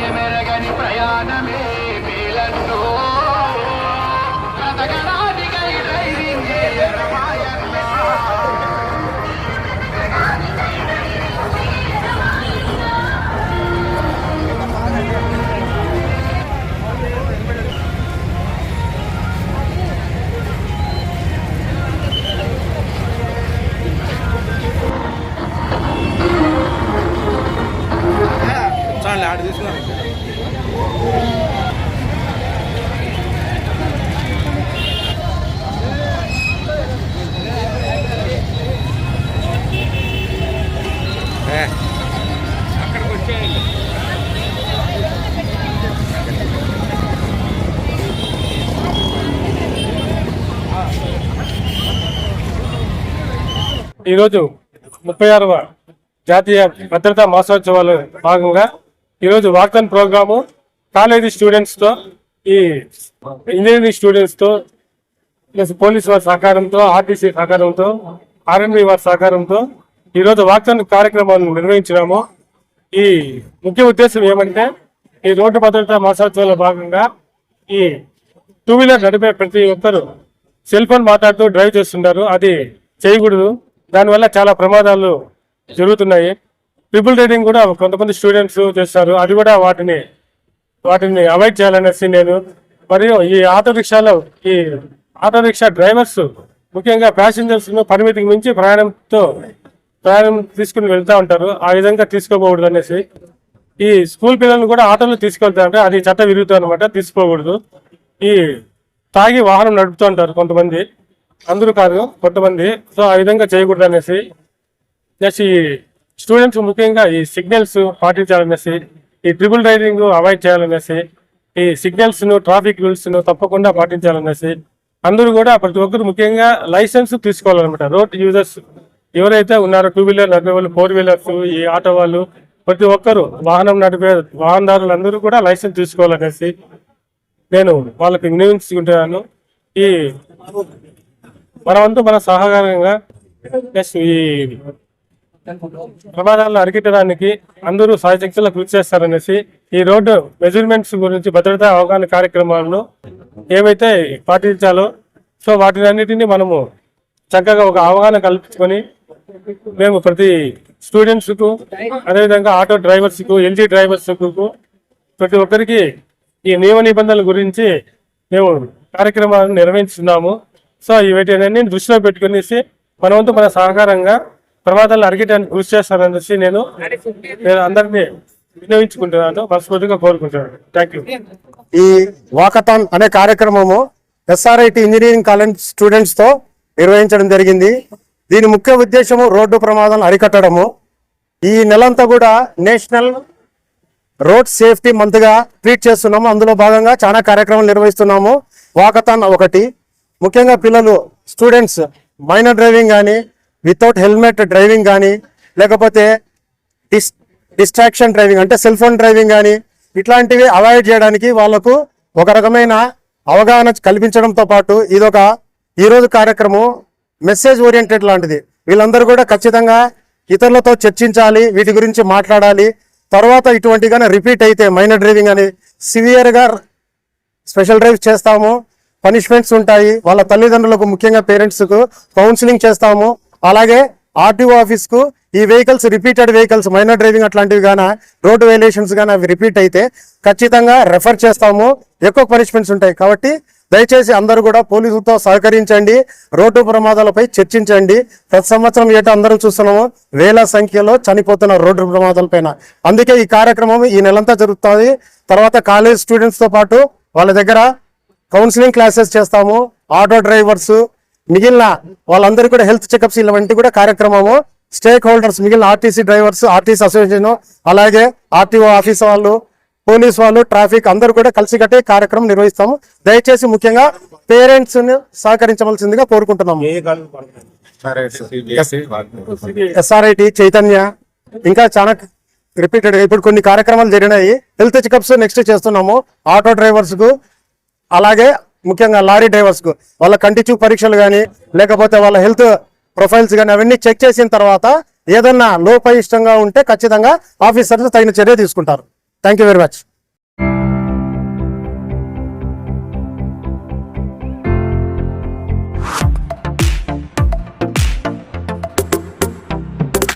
భయమెరగని ప్రయాణమే మేలన్నో. కథగణానికై ధైర్యంగా చాలు తీసుకున్నాను ఈరోజు ముప్పై ఆరవ జాతీయ భద్రతా మాసోత్సవాలు భాగంగా ఈరోజు వాక్థాన్ ప్రోగ్రాము కాలేజీ స్టూడెంట్స్తో ఈ ఇంజనీరింగ్ స్టూడెంట్స్తో ప్లస్ పోలీస్ వారి సహకారంతో ఆర్టీసీ సహకారంతో ఆర్ఎంబి వారి సహకారంతో ఈరోజు వాక్థాన్ కార్యక్రమాలను నిర్వహించినాము. ఈ ముఖ్య ఉద్దేశం ఏమంటే ఈ రోడ్డు భద్రతా మాసోత్సవాల భాగంగా ఈ టూ వీలర్ నడిపే ప్రతి ఒక్కరు సెల్ ఫోన్ మాట్లాడుతూ డ్రైవ్ చేస్తున్నారు అది చేయకూడదు. దానివల్ల చాలా ప్రమాదాలు జరుగుతున్నాయి. ట్రిపుల్ రైడింగ్ కూడా కొంతమంది స్టూడెంట్స్ చేస్తారు. అది కూడా వాటిని వాటిని అవాయిడ్ చేయాలనేసి నేను మరియు ఈ ఆటో రిక్షాలో ఈ ఆటో రిక్షా డ్రైవర్స్ ముఖ్యంగా ప్యాసింజర్స్ పరిమితికి మించి ప్రయాణంతో ప్రయాణం తీసుకుని వెళ్తూ ఉంటారు. ఆ విధంగా తీసుకోకూడదు అనేసి ఈ స్కూల్ పిల్లల్ని కూడా ఆటోలో తీసుకెళ్తారంటే అది చట్ట విరుగుతుంది అనమాట తీసుకోకూడదు. ఈ తాగి వాహనం నడుపుతూ ఉంటారు కొంతమంది. అందరూ కాదు కొంతమంది. సో ఆ విధంగా చేయకూడదు అనేసి ప్లస్ ఈ స్టూడెంట్స్ ముఖ్యంగా ఈ సిగ్నల్స్ పాటించాలనేసి ఈ ట్రిపుల్ రైడింగ్ అవాయిడ్ చేయాలనేసి ఈ సిగ్నల్స్ను ట్రాఫిక్ రూల్స్ను తప్పకుండా పాటించాలనేసి అందరూ కూడా ప్రతి ఒక్కరు ముఖ్యంగా లైసెన్స్ తీసుకోవాలన్నమాట. రోడ్ యూజర్స్ ఎవరైతే ఉన్నారో టూ వీలర్ నడిపే వాళ్ళు ఫోర్ వీలర్స్ ఈ ఆటో వాళ్ళు ప్రతి ఒక్కరు వాహనం నడిపే వాహనదారులు అందరూ కూడా లైసెన్స్ తీసుకోవాలనేసి నేను వాళ్ళకి వినియోగించుకుంటున్నాను ఈ మన వంతు మన సహకారంగా నెక్స్ట్ ఈ ప్రమాదాలను అరికట్టడానికి అందరూ సాయశక్తులు కృషి చేస్తారనేసి ఈ రోడ్డు మెజర్మెంట్స్ గురించి భద్రతా అవగాహన కార్యక్రమాలను ఏవైతే పాటించాలో సో వాటిని అన్నిటినీ మనము చక్కగా ఒక అవగాహన కల్పించుకొని మేము ప్రతి స్టూడెంట్స్కు అదేవిధంగా ఆటో డ్రైవర్స్కు ఎల్జీ డ్రైవర్స్కు ప్రతి ఒక్కరికి ఈ నియమ నిబంధనల గురించి మేము కార్యక్రమాలను నిర్వహిస్తున్నాము. సో వీటిని దృష్టిలో పెట్టుకునేసి మన వంతు మన సహకారంగా ప్రమాదాలను అరిగేటానికి కృషి చేస్తాననేసి నేను నేను అందరినీ వినియోగించుకుంటున్నాను. మనస్ఫూర్తిగా కోరుకుంటున్నాను. థ్యాంక్ యూ ఈ వాకథాన్ అనే కార్యక్రమము ఎస్ఆర్ఐటి ఇంజనీరింగ్ కాలేజ్ స్టూడెంట్స్తో నిర్వహించడం జరిగింది. దీని ముఖ్య ఉద్దేశము రోడ్డు ప్రమాదాలను అరికట్టడము. ఈ నెలంతా కూడా నేషనల్ రోడ్ సేఫ్టీ మంత్గా ట్రీట్ చేస్తున్నాము. అందులో భాగంగా చాలా కార్యక్రమాలు నిర్వహిస్తున్నాము. వాకథాన్ ఒకటి. ముఖ్యంగా పిల్లలు స్టూడెంట్స్ మైనర్ డ్రైవింగ్ కానీ వితౌట్ హెల్మెట్ డ్రైవింగ్ కానీ లేకపోతే డిస్ డిస్ట్రాక్షన్ డ్రైవింగ్ అంటే సెల్ ఫోన్ డ్రైవింగ్ కానీ ఇట్లాంటివి అవాయిడ్ చేయడానికి వాళ్ళకు ఒక రకమైన అవగాహన కల్పించడంతో పాటు ఇదొక ఈరోజు కార్యక్రమం మెసేజ్ ఓరియంటెడ్ లాంటిది. వీళ్ళందరూ కూడా ఖచ్చితంగా ఇతరులతో చర్చించాలి వీటి గురించి మాట్లాడాలి. తర్వాత ఇటువంటిగానే రిపీట్ అయితే మైనర్ డ్రైవింగ్ అని సివియర్గా స్పెషల్ డ్రైవ్ చేస్తాము. పనిష్మెంట్స్ ఉంటాయి. వాళ్ళ తల్లిదండ్రులకు ముఖ్యంగా పేరెంట్స్కు కౌన్సిలింగ్ చేస్తాము. అలాగే ఆర్టీఓ ఆఫీస్కు ఈ vehicles repeated vehicles minor driving అట్లాంటివి గాన రోడ్ వైలేషన్స్ గాన అవి రిపీట్ అయితే ఖచ్చితంగా రెఫర్ చేస్తాము. ఎక్కువ పనిష్మెంట్స్ ఉంటాయి. కాబట్టి దయచేసి అందరూ కూడా పోలీసులతో సహకరించండి. రోడ్డు ప్రమాదాలపై చర్చించండి. ప్రతి సంవత్సరం ఏటా అందరం చూస్తున్నాము వేల సంఖ్యలో చనిపోతున్న రోడ్డు ప్రమాదాలపైన. అందుకే ఈ కార్యక్రమం ఈ నెలంతా జరుగుతుంది. తర్వాత కాలేజ్ స్టూడెంట్స్తో పాటు వాళ్ళ దగ్గర కౌన్సిలింగ్ క్లాసెస్ చేస్తాము ఆటో డ్రైవర్స్ మిగిలిన వాళ్ళందరూ కూడా హెల్త్ చెకప్స్ ఇలాంటి కూడా కార్యక్రమము. స్టేక్ హోల్డర్స్ మిగిలిన ఆర్టీసీ డ్రైవర్స్ ఆర్టీసీ అసోసియేషన్ అలాగే ఆర్టీఓ ఆఫీస్ వాళ్ళు పోలీస్ వాళ్ళు ట్రాఫిక్ అందరూ కూడా కలిసి కట్టే కార్యక్రమం నిర్వహిస్తాము. దయచేసి ముఖ్యంగా పేరెంట్స్ సహకరించవలసిందిగా కోరుకుంటున్నాము. ఎస్ఆర్ఐటి చైతన్య ఇంకా చాలా రిపీటెడ్ ఇప్పుడు కొన్ని కార్యక్రమాలు జరిగినాయి. హెల్త్ చెకప్స్ నెక్స్ట్ చేస్తున్నాము. ఆటో డ్రైవర్స్కు అలాగే ముఖ్యంగా లారీ డ్రైవర్స్కు వాళ్ళ కంటి చూపు పరీక్షలు కానీ లేకపోతే వాళ్ళ హెల్త్ ప్రొఫైల్స్ కానీ అవన్నీ చెక్ చేసిన తర్వాత ఏదన్నా లోపయిష్టంగా ఉంటే ఖచ్చితంగా ఆఫీసర్స్ తగిన చర్య తీసుకుంటారు. Thank very much.